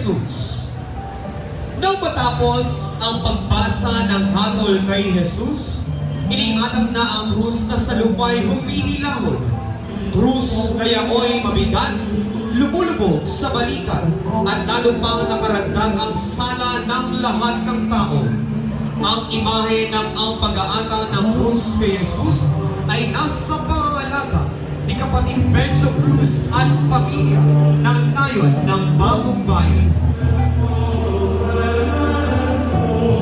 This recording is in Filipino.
Jesus. Nang matapos ang pagbasa ng hatol kay Jesus, iniatag na ang krus na sa lupay humihilahon. Krus kaya oy mabigat, lumulubog sa balikat, at lalo pang nakaragdag ang sala ng lahat ng tao. Ang imahe ng ang pag-aatang ng krus kay Jesus ay nasa pangangalaga ni kapatid Benzo Cruz at pamilya ng nayon ng bagong bayan.